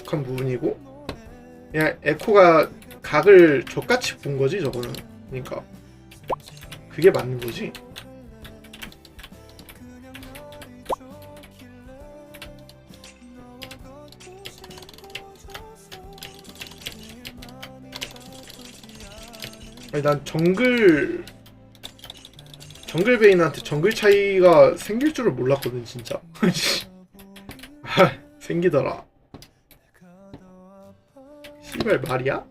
익숙한 부분이고 그냥 에코가 각을 족같이 본 거지 저거는. 그러니까 그게 맞는 거지. 아니 난 정글 정글 베인한테 정글 차이가 생길 줄을 몰랐거든 진짜. 아, 생기더라 씨발 말이야?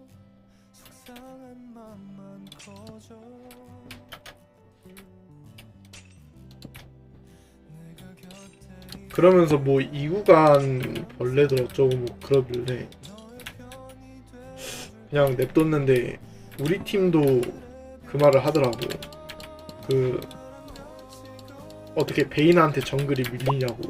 그러면서 뭐 이구간 벌레들 어쩌고 뭐 그러길래 그냥 냅뒀는데 우리 팀도 그 말을 하더라고 그 어떻게 베인한테 정글이 밀리냐고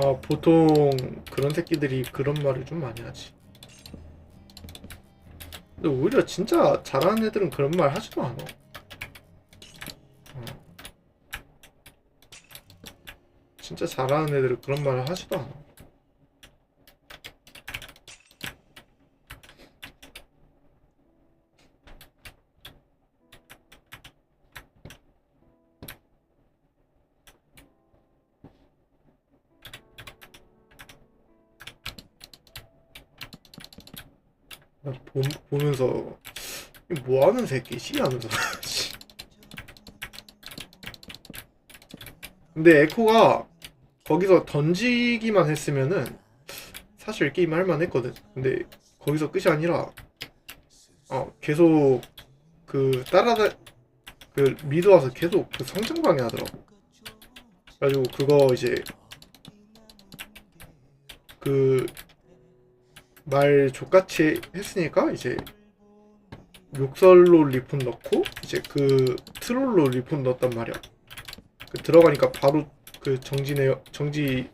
아 보통 그런 새끼들이 그런 말을 좀 많이 하지. 근데 오히려 진짜 잘하는 애들은 그런 말 하지도 않아. 어. 진짜 잘하는 애들은 그런 말을 하지도 않아. 보, 보면서 뭐 하는 새끼지 하면서 근데 에코가 거기서 던지기만 했으면은 사실 게임 할만 했거든. 근데 거기서 끝이 아니라 어 계속 그 따라다 그 미드 와서 계속 그 성장 방해 하더라고. 그래가지고 그거 이제 그 말 족같이 했으니까 이제 욕설로 리폰 넣고 이제 그 트롤로 리폰 넣었단 말이야. 그 들어가니까 바로 그 정지네 정지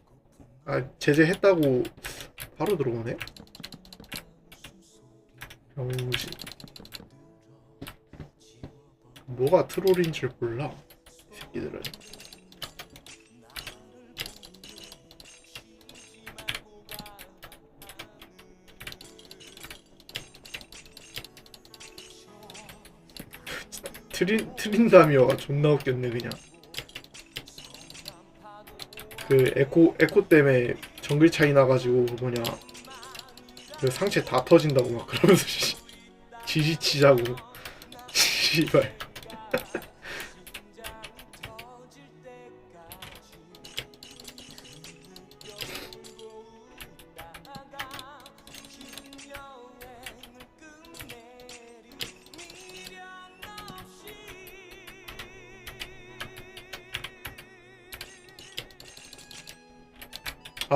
아 제재했다고 바로 들어오네. 병신. 뭐가 트롤인 줄 몰라. 이 새끼들은. 트린 트린다미어가 존나 웃겼네 그냥. 그 에코 에코 때문에 정글 차이 나가지고 그 뭐냐. 그 상체 다 터진다고 막 그러면서 씨, 지지치자고. 씨발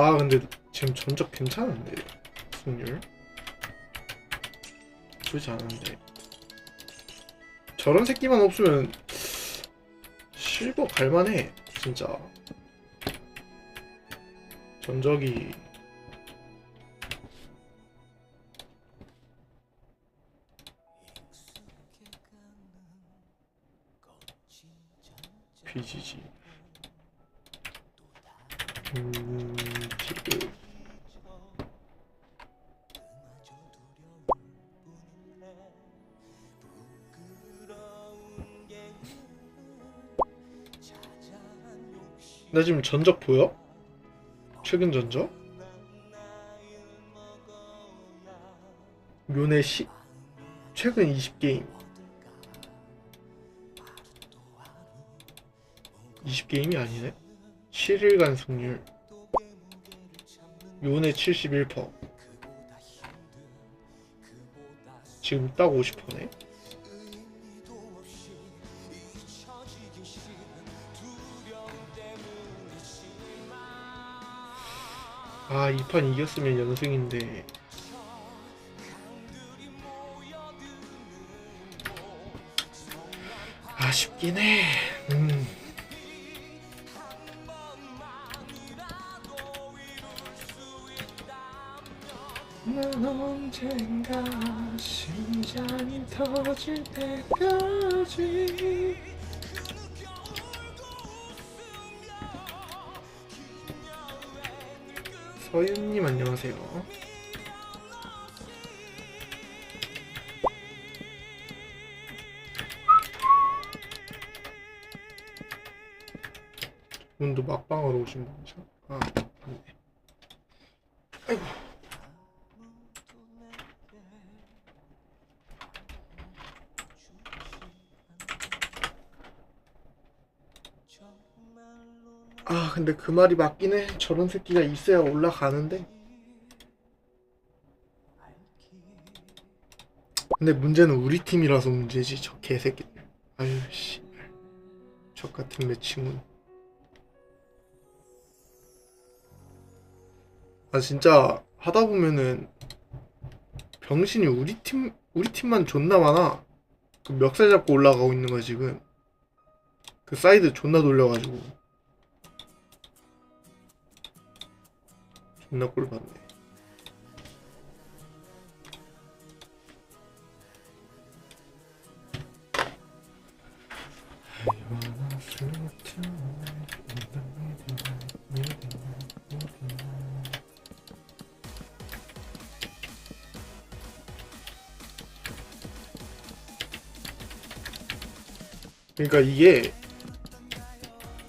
아 근데 지금 전적 괜찮은데? 승률? 나쁘지 않은데. 저런 새끼만 없으면 실버 갈만해 진짜. 전적이. BGG 음, 나 지금 전적 보여? 최근 전적? 묘내 시 최근 20게임 20게임이 아니네 7일간 승률 요네 71% 지금 딱 50%네 아, 이 판 이겼으면 연승인데 아쉽긴 해. 음. 언젠가 심장이 터질 때까지 서윤님 안녕하세요. 분도 막방으로 오신 분이죠? 아, 아, 근데 그 말이 맞긴 해. 저런 새끼가 있어야 올라가는데. 근데 문제는 우리 팀이라서 문제지. 저 개새끼들. 아유, 씨. 저 같은 매칭은. 아 진짜 하다 보면은 병신이 우리 팀 우리 팀만 존나 많아. 그 멱살 잡고 올라가고 있는 거야 지금. 그 사이드 존나 돌려가지고 존나 꼴 받네. 그러니까 이게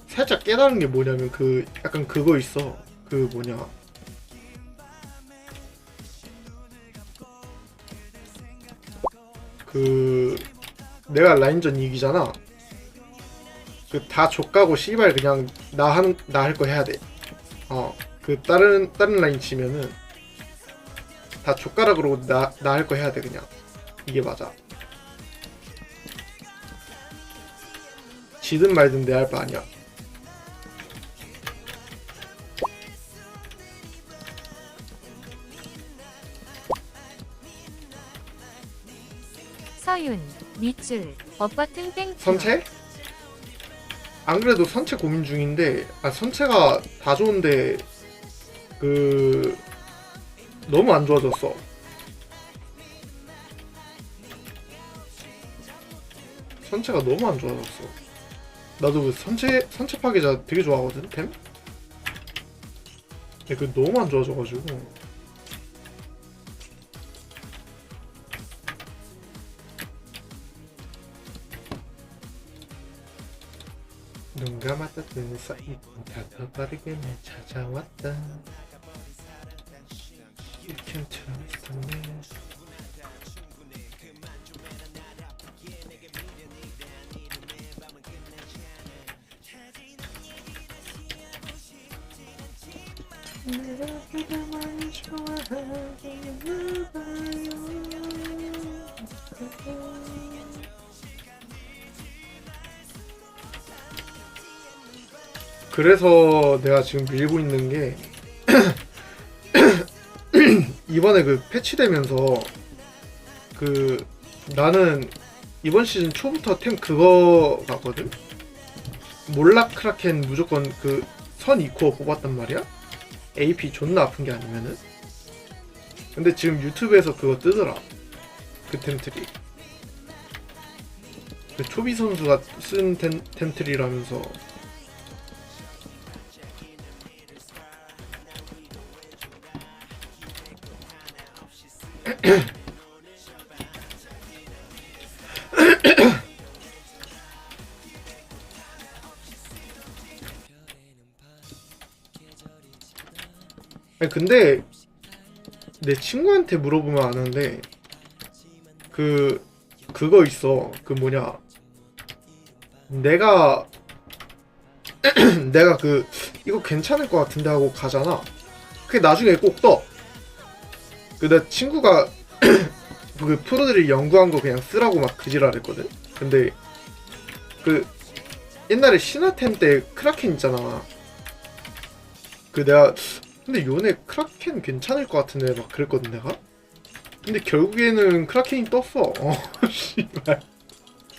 살짝 깨달은 게 뭐냐면 그 약간 그거 있어 그 뭐냐 그 내가 라인전 이기잖아. 그 다 족가고 씨발 그냥 나 하는 나 할 거 해야 돼 어 그 다른 다른 라인 치면은 다 족가라 그러고 나 나 할 거 해야 돼 그냥. 이게 맞아. 지든 말든 내 할 바 아니야. 서윤, 밑줄, 업버튼 땡큐. 선체? 안 그래도 선체 고민 중인데, 아, 선체가 다 좋은데, 그, 너무 안 좋아졌어. 선체가 너무 안 좋아졌어. 나도 그 선체, 선체 파괴자 되게 좋아하거든, 템? 근데 그 너무 안 좋아져가지고. 눈 감았다 뜨는 사이 다더 빠르게 내 찾아왔다 You 그래서 내가 지금 밀고 있는 게 이번에 그 패치되면서 그 나는 이번 시즌 초부터 템 그거 같거든? 몰락 크라켄 무조건 그 선 2코어 뽑았단 말이야? AP 존나 아픈 게 아니면은? 근데 지금 유튜브에서 그거 뜨더라. 그 템트리. 그 초비 선수가 쓴 템, 템트리라면서 아니 근데 내 친구한테 물어보면 아는데 그 그거 있어. 그 뭐냐. 내가 내가 그 이거 괜찮을 것 같은데 하고 가잖아. 그게 나중에 꼭 떠 그내 친구가 그 프로들이 연구한 거 그냥 쓰라고 막 그지랄했거든? 근데 그 옛날에 신화템 때 크라켄 있잖아. 그 내가 근데 요네 크라켄 괜찮을 것 같은데 막 그랬거든 내가? 근데 결국에는 크라켄이 떴어. 어 씨발